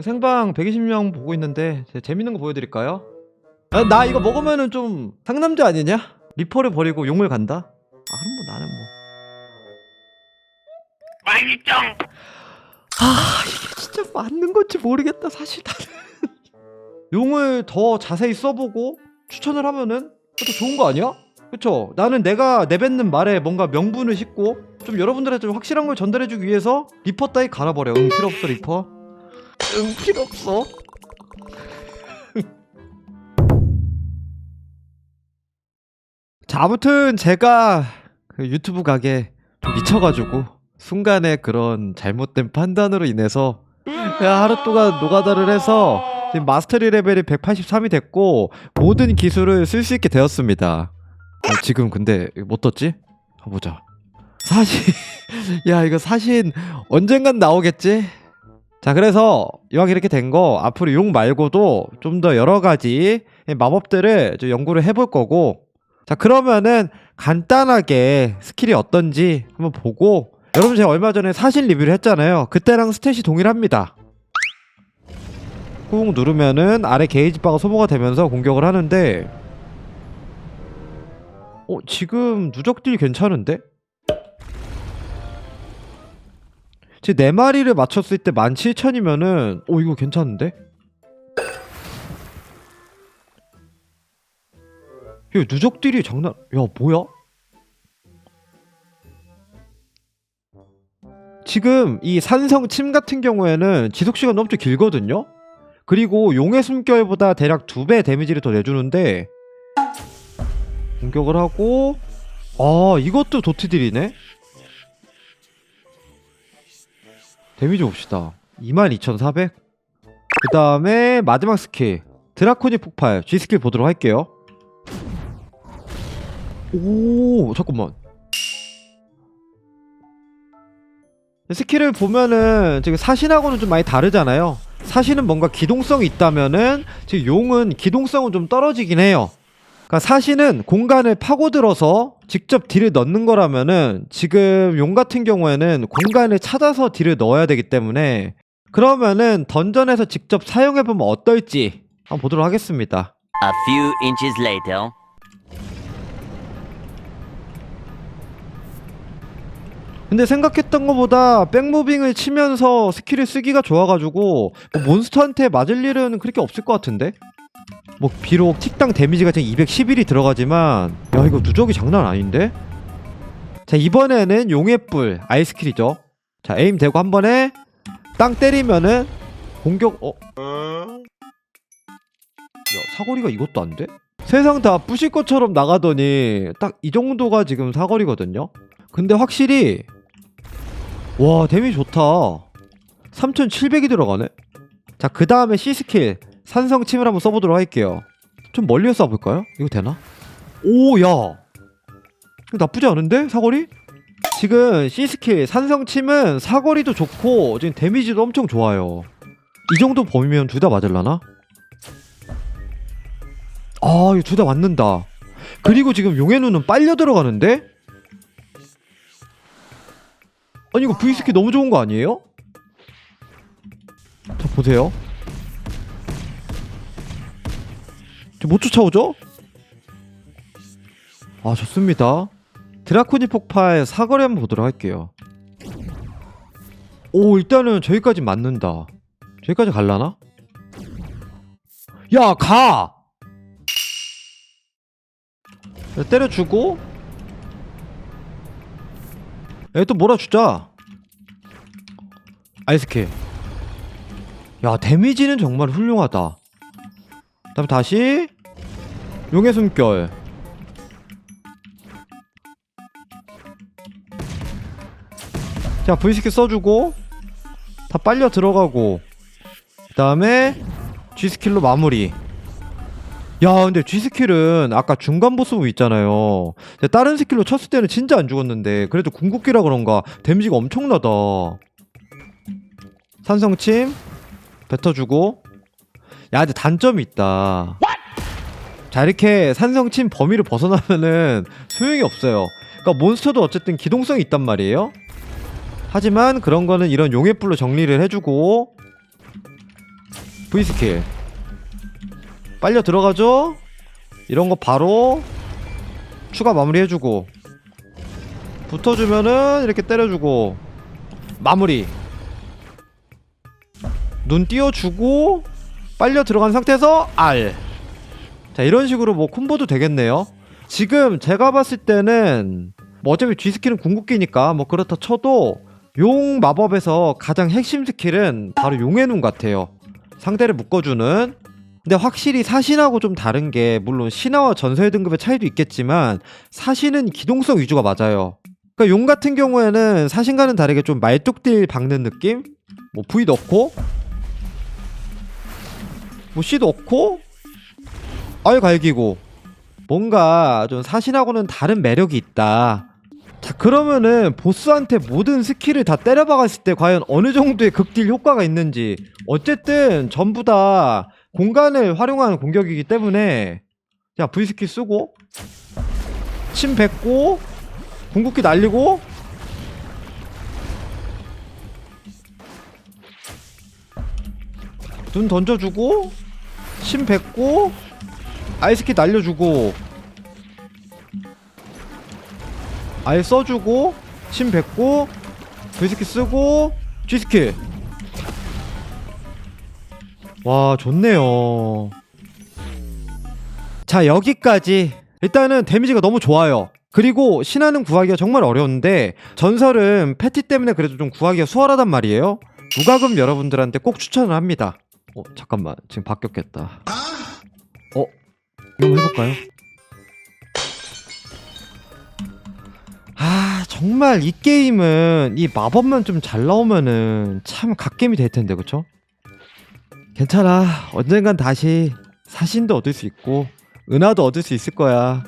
생방 120명 보고 있는데 제 재밌는 거 보여드릴까요? 아, 나 이거 먹으면은 좀 상남자 아니냐? 리퍼를 버리고 용을 간다? 아 그럼 뭐 나는 뭐 맛있죠? 아 이게 진짜 맞는 건지 모르겠다 사실 나는 용을 더 자세히 써보고 추천을 하면은 더 좋은 거 아니야? 그쵸? 나는 내가 내뱉는 말에 뭔가 명분을 싣고 좀 여러분들한테 좀 확실한 걸 전달해주기 위해서 리퍼 따위 갈아버려 응 필요 없어 리퍼 응 필요 없어 자 아무튼 제가 그 유튜브 가게 좀 미쳐가지고 순간에 그런 잘못된 판단으로 인해서 야, 하루 동안 노가다를 해서 지금 마스터리 레벨이 183이 됐고 모든 기술을 쓸 수 있게 되었습니다. 어, 지금 근데 못 떴지? 가보자. 사신 야 이거 사신 언젠간 나오겠지? 자 그래서 이왕 이렇게 된 거 앞으로 용 말고도 좀 더 여러 가지 마법들을 좀 연구를 해볼 거고. 자 그러면은 간단하게 스킬이 어떤지 한번 보고. 여러분 제가 얼마 전에 사신 리뷰를 했잖아요. 그때랑 스탯이 동일합니다. 꾹 누르면은 아래 게이지 바가 소모가 되면서 공격을 하는데. 어 지금 누적딜 괜찮은데? 제네 마리를 맞췄을 때 17,000이면은 오 이거 괜찮은데? 이거 누적딜이 장난 야 뭐야? 지금 이 산성 침 같은 경우에는 지속 시간 엄청 길거든요. 그리고 용의 숨결보다 대략 두배 데미지를 더 내주는데 공격을 하고 아 이것도 도트딜이네. 데미지 봅시다. 22,400. 그 다음에 마지막 스킬 드라코니 폭발 G 스킬 보도록 할게요. 오 잠깐만. 스킬을 보면은 지금 사신하고는 좀 많이 다르잖아요. 사신은 뭔가 기동성이 있다면은 지금 용은 기동성은 좀 떨어지긴 해요. 그러니까 사신은 공간을 파고들어서 직접 딜을 넣는 거라면은 지금 용 같은 경우에는 공간을 찾아서 딜을 넣어야 되기 때문에 그러면은 던전에서 직접 사용해 보면 어떨지 한번 보도록 하겠습니다. A few inches later. 근데 생각했던 것보다 백무빙을 치면서 스킬을 쓰기가 좋아가지고 뭐 몬스터한테 맞을 일은 그렇게 없을 것 같은데? 뭐 비록 틱당 데미지가 지금 211이 들어가지만 야 이거 누적이 장난 아닌데? 자 이번에는 용의 뿔 아이스킬이죠 자 에임 대고 한 번에 땅 때리면은 공격 어? 야 사거리가 이것도 안 돼? 세상 다 부실 것처럼 나가더니 딱 이 정도가 지금 사거리거든요 근데 확실히 와 데미지 좋다 3700이 들어가네 자 그 다음에 C스킬 산성 침을 한번 써보도록 할게요 좀 멀리서 쏴볼까요? 이거 되나? 오야 이거 나쁘지 않은데 사거리? 지금 C스킬 산성 침은 사거리도 좋고 지금 데미지도 엄청 좋아요 이 정도 범위면 둘 다 맞을라나? 아 이거 둘 다 맞는다 그리고 지금 용의 눈은 빨려 들어가는데? 아니 이거 V스킬 너무 좋은 거 아니에요? 자 보세요 못 쫓아오죠? 아 좋습니다. 드라코니 폭발 사거리 한번 보도록 할게요. 오 일단은 저기까지 맞는다. 저기까지 갈라나? 야 가! 자, 때려주고. 얘 또 몰아주자. 아이스킬 야 데미지는 정말 훌륭하다 다음 다시. 용의 숨결. 자 V스킬 써주고 다 빨려 들어가고 그 다음에 G스킬로 마무리. 야 근데 G스킬은 아까 중간 보스 무 있잖아요. 다른 스킬로 쳤을 때는 진짜 안 죽었는데 그래도 궁극기라 그런가 데미지가 엄청나다. 산성침 뱉어주고 야 근데 단점이 있다. 자 이렇게 산성침 범위를 벗어나면은 소용이 없어요. 그러니까 몬스터도 어쨌든 기동성이 있단 말이에요. 하지만 그런 거는 이런 용의 뿔로 정리를 해주고 V 스킬. 빨려 들어가죠? 이런 거 바로 추가 마무리 해주고 붙어주면은 이렇게 때려주고 마무리. 눈 띄워주고 빨려 들어간 상태에서 R 자 이런 식으로 뭐 콤보도 되겠네요. 지금 제가 봤을 때는 뭐 어차피 G 스킬은 궁극기니까 뭐 그렇다 쳐도 용 마법에서 가장 핵심 스킬은 바로 용의 눈 같아요. 상대를 묶어주는. 근데 확실히 사신하고 좀 다른 게 물론 신화와 전설의 등급의 차이도 있겠지만 사신은 기동성 위주가 맞아요. 그러니까 용 같은 경우에는 사신과는 다르게 좀 말뚝딜 박는 느낌? 뭐 V 넣고 뭐 C 넣고 아예 갈기고 뭔가 좀 사신하고는 다른 매력이 있다. 자 그러면은 보스한테 모든 스킬을 다 때려박았을 때 과연 어느 정도의 극딜 효과가 있는지 어쨌든 전부 다 공간을 활용하는 공격이기 때문에 자 V 스킬 쓰고 침 뱉고 궁극기 날리고 눈 던져주고 침 뱉고 아이스키 날려주고 아예 써주고 침 뱉고 V스키 쓰고 G스킬 와 좋네요. 자 여기까지. 일단은 데미지가 너무 좋아요. 그리고 신화는 구하기가 정말 어려운데 전설은 패티 때문에 그래도 좀 구하기가 수월하단 말이에요. 무과금 여러분들한테 꼭 추천을 합니다 어 잠깐만. 지금 바뀌었겠다. 어? 이거 해볼까요? 아 정말 이 게임은 이 마법만 좀 잘 나오면은 참 갓겜이 될 텐데 그쵸? 괜찮아. 언젠간 다시 사신도 얻을 수 있고 은하도 얻을 수 있을 거야